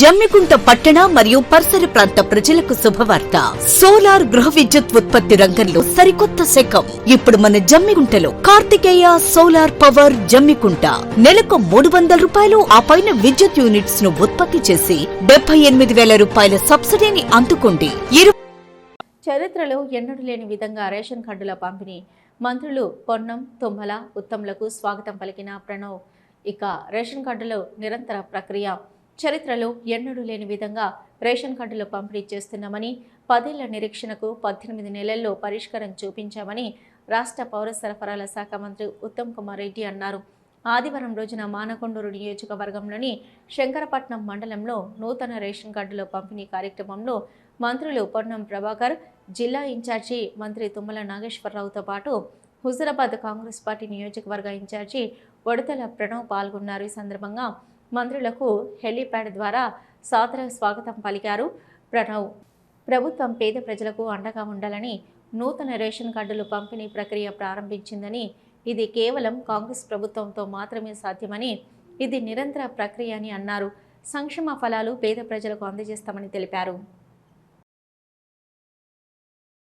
జమ్మికుంట పట్టణ మరియు పరిసర ప్రాంత ప్రజలకు శుభవార్త. సోలార్ గృహ విద్యుత్ ఉత్పత్తి రంగంలో సరికొత్త శకం. ఇప్పుడు మన జమ్మికుంటలో కార్తికేయ సోలార్ పవర్ జమ్మికుంట. నెలకు మూడు వందల రూపాయలు ఆ పైన విద్యుత్ యూనిట్స్ను ఉత్పత్తి చేసి డెబ్బై ఎనిమిది వేల రూపాయల సబ్సిడీని అందుకోండి. చరిత్రలో ఎన్నడూ లేని విధంగా రేషన్ కార్డుల పంపిణీ. మంత్రులు పొన్నం తుమ్మల ఉత్తమ్లకు స్వాగతం పలికిన ప్రణవ్. ఇక రేషన్ కార్డులో నిరంతర ప్రక్రియ చరిత్రలో ఎన్నడూ లేని విధంగా రేషన్ కార్డులు పంపిణీ చేస్తున్నామని పదేళ్ళ నిరీక్షణకు పద్దెనిమిది నెలల్లో పరిష్కారం చూపించామని రాష్ట్ర పౌర సరఫరాల శాఖ మంత్రి ఉత్తమ్ కుమార్ రెడ్డి అన్నారు. ఆదివారం రోజున మానకొండూరు నియోజకవర్గంలోని శంకరపట్నం మండలంలో నూతన రేషన్ కార్డుల పంపిణీ కార్యక్రమంలో మంత్రులు పొన్నం ప్రభాకర్ జిల్లా ఇన్ఛార్జి మంత్రి తుమ్మల నాగేశ్వరరావుతో పాటు హుజరాబాద్ కాంగ్రెస్ పార్టీ నియోజకవర్గ ఇన్ఛార్జి వడతల ప్రణవ్ పాల్గొన్నారు. ఈ సందర్భంగా మంత్రులకు హెలీప్యాడ్ ద్వారా సాదర స్వాగతం పలికారు ప్రణవ్. ప్రభుత్వం పేద ప్రజలకు అండగా ఉండాలని నూతన రేషన్ కార్డులు పంపిణీ ప్రక్రియ ప్రారంభించిందని ఇది కేవలం కాంగ్రెస్ ప్రభుత్వంతో మాత్రమే సాధ్యమని ఇది నిరంతర ప్రక్రియ అని అన్నారు. సంక్షేమ ఫలాలు పేద ప్రజలకు అందజేస్తామని తెలిపారు.